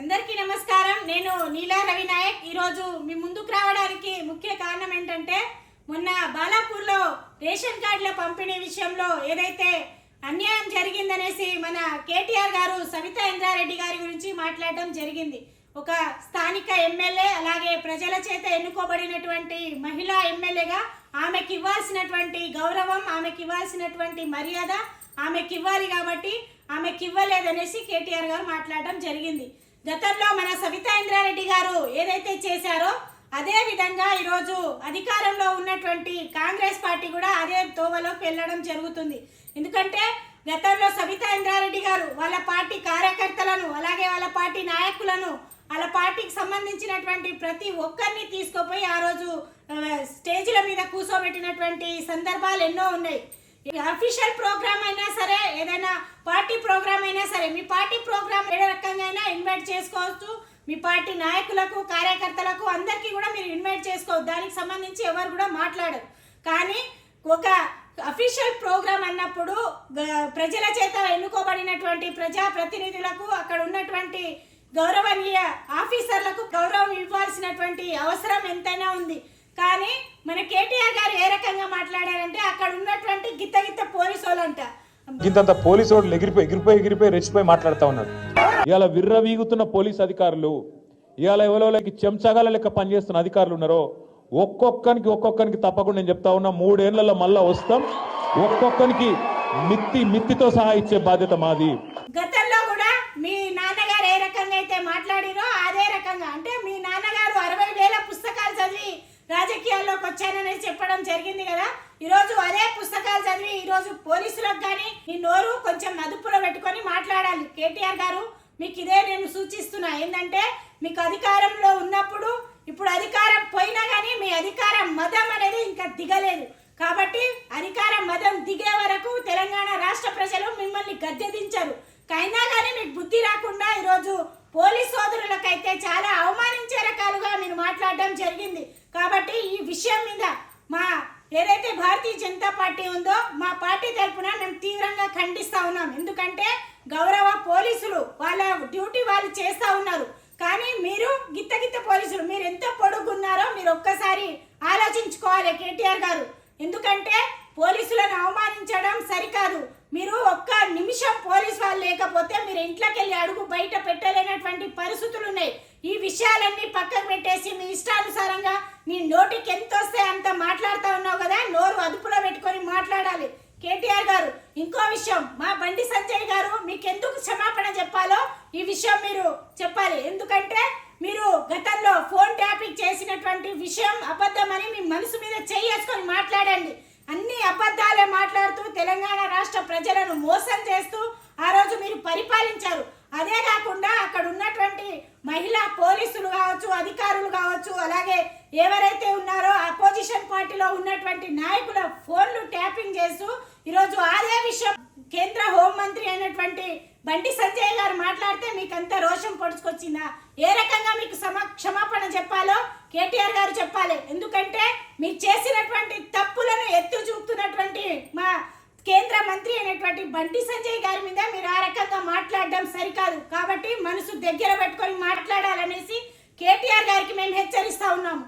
అందరికీ నమస్కారం. నేను నీలా రవినాయక్ ఈరోజు మీ ముందుకు రావడానికి ముఖ్య కారణం ఏంటంటే మొన్న బాలాపూర్లో రేషన్ కార్డుల పంపిణీ విషయంలో ఏదైతే అన్యాయం జరిగిందనేసి మన కేటీఆర్ గారు సవితా ఇంద్రారెడ్డి గారి గురించి మాట్లాడడం జరిగింది. ఒక స్థానిక ఎమ్మెల్యే అలాగే ప్రజల చేత ఎన్నుకోబడినటువంటి మహిళా ఎమ్మెల్యేగా ఆమెకి ఇవ్వాల్సినటువంటి గౌరవం ఆమెకి ఇవ్వాల్సినటువంటి మర్యాద ఆమెకి ఇవ్వాలి కాబట్టి ఆమెకి ఇవ్వలేదనేసి కేటీఆర్ గారు మాట్లాడడం జరిగింది. గతంలో మన సవితా ఇంద్రారెడ్డి గారు ఏదైతే చేశారో అదే విధంగా ఈరోజు అధికారంలో ఉన్నటువంటి కాంగ్రెస్ పార్టీ కూడా అదే తోవలోకి వెళ్ళడం జరుగుతుంది. ఎందుకంటే గతంలో సవితా ఇంద్రారెడ్డి గారు వాళ్ళ పార్టీ కార్యకర్తలను అలాగే వాళ్ళ పార్టీ నాయకులను వాళ్ళ పార్టీకి సంబంధించినటువంటి ప్రతి ఒక్కరిని తీసుకుపోయి ఆ రోజు స్టేజ్ల మీద కూర్చోబెట్టినటువంటి సందర్భాలు ఎన్నో ఉన్నాయి. అఫీషియల్ ప్రోగ్రామ్ అయినా సరే ఏదైనా పార్టీ ప్రోగ్రామ్ అయినా సరే మీ పార్టీ ప్రోగ్రామ్ ఏ రకంగా అయినా ఇన్వైట్ చేసుకోవచ్చు. మీ పార్టీ నాయకులకు కార్యకర్తలకు అందరికీ కూడా మీరు ఇన్వైట్ చేసుకోవచ్చు. దానికి సంబంధించి ఎవరు కూడా మాట్లాడరు. కానీ ఒక అఫీషియల్ ప్రోగ్రామ్ అన్నప్పుడు ప్రజల చేత ఎన్నుకోబడినటువంటి ప్రజా ప్రతినిధులకు అక్కడ ఉన్నటువంటి గౌరవనీయ ఆఫీసర్లకు గౌరవం ఇవ్వాల్సినటువంటి అవసరం ఎంతైనా ఉంది. కానీ మన కేటీఆర్ గారు ఏ రకంగా మాట్లాడారంటే అక్కడ ఉన్నటువంటి గిత్త గిత్త పోలీసు వాళ్ళంట ఇంతంత పోలీసు వాళ్ళు ఎగిరిపోయి ఎగిరిపోయి ఎగిరిపోయి రెచ్చిపోయి మాట్లాడుతూ ఉన్నాడు ఇవాళ విర్రవీగుతున్న పోలీస్ అధికారులు ఇవాళ ఎవరోళ్ళకి చెంచగాల లెక్క పనిచేస్తున్న అధికారులు ఉన్నారో ఒక్కొక్కరికి ఒక్కొక్కరికి తప్పకుండా నేను చెప్తా ఉన్నా మూడేళ్ళలో మళ్ళా వస్తాం. ఒక్కొక్కరికి మిత్తి మిత్తితో సహా ఇచ్చే బాధ్యత మాది. గతంలో కూడా మీ నాన్నగారు ఏ రకంగా అయితే మాట్లాడిరో అదే రకంగా అంటే మీ నాన్నగారు అరవై వేల పుస్తకాలు చదివి రాజకీయాల్లోకి వచ్చానని చెప్పడం జరిగింది కదా. ఈరోజు అదే పుస్తకాలు చదివి ఈరోజు పోలీసులకు కానీ ఈ నోరు కొంచెం అదుపులో పెట్టుకొని మాట్లాడాలి. కేటీఆర్ గారు మీకు ఇదే నేను సూచిస్తున్నా. ఏంటంటే మీకు అధికారంలో ఉన్నప్పుడు ఇప్పుడు అధికారం పోయినా కానీ మీ అధికారం మతం అనేది ఇంకా దిగలేదు. కాబట్టి అధికార మతం దిగే వరకు తెలంగాణ రాష్ట్ర ప్రజలు మిమ్మల్ని గద్దెదించరు. అయినా కానీ మీకు బుద్ధి రాకుండా ఈరోజు పోలీస్ సోదరులకైతే చాలా అవమానం మాట్లాడడం జరిగింది. కాబట్టి ఈ విషయం మీద మా ఏదైతే భారతీయ జనతా పార్టీ ఉందో మా పార్టీ తరఫున మేము తీవ్రంగా ఖండిస్తూ ఉన్నాం. ఎందుకంటే గౌరవ పోలీసులు వాళ్ళ డ్యూటీ వాళ్ళు చేస్తా ఉన్నారు. కానీ మీరు గిత్త గిత్త పోలీసులు మీరు ఎంత పొడుగున్నారో మీరు ఒక్కసారి ఆలోచించుకోవాలి కేటీఆర్ గారు. ఎందుకంటే పోలీసులను అవమానించడం సరికాదు. మీరు ఒక్క నిమిషం పోలీస్ వాళ్ళు లేకపోతే మీరు ఇంట్లోకి వెళ్ళి అడుగు బయట పెట్టి విషయాలన్నీ పక్కకు పెట్టేసి మీ ఇష్టానుసారంగా నీ నోటికి ఎంత వస్తే అంత మాట్లాడుతూ ఉన్నావు కదా నోరు అదుపులో పెట్టుకొని మాట్లాడాలి. కేటీఆర్ గారు ఇంకో విషయం మా బండి సంజయ్ గారు మీకు ఎందుకు క్షమాపణ చెప్పాలో ఈ విషయం మీరు చెప్పాలి. ఎందుకంటే మీరు గతంలో ఫోన్ ట్యాపింగ్ చేసినటువంటి విషయం అబద్ధమని మీ మనసు మీద చేసుకొని మాట్లాడండి. అన్ని అబద్ధాలే మాట్లాడుతూ తెలంగాణ రాష్ట్ర ప్రజలను మోసం చేస్తూ ఆ రోజు మీరు పరిపాలించారు. అదే కాకుండా అక్కడ ఉన్నటువంటి మహిళా పోలీసులు కావచ్చు అధికారులు కావచ్చు అలాగే ఎవరైతే ఉన్నారో అపోజిషన్ పార్టీలో ఉన్నటువంటి నాయకుల ఫోన్లు ట్యాపింగ్ చేస్తూ ఈరోజు అదే విషయం కేంద్ర హోంమంత్రి అయినటువంటి బండి సంజయ్ గారు మాట్లాడితే మీకు అంత రోషం పొడుచుకొచ్చిందా? ఏ రకంగా మీకు సమ క్షమాపణ చెప్పాలో కేటీఆర్ గారు చెప్పాలి. ఎందుకంటే మీరు చేసినటువంటి తప్పులను ఎత్తు చూపుతున్నటువంటి మా కేంద్ర మంత్రి అయినటువంటి బండి సంజయ్ గారి మీద మీరు ఆ రకంగా మాట్లాడడం సరికాదు. కాబట్టి మనసు దగ్గర పెట్టుకొని మాట్లాడాలనేసి కేటీఆర్ గారికి మేము హెచ్చరిస్తా ఉన్నాము.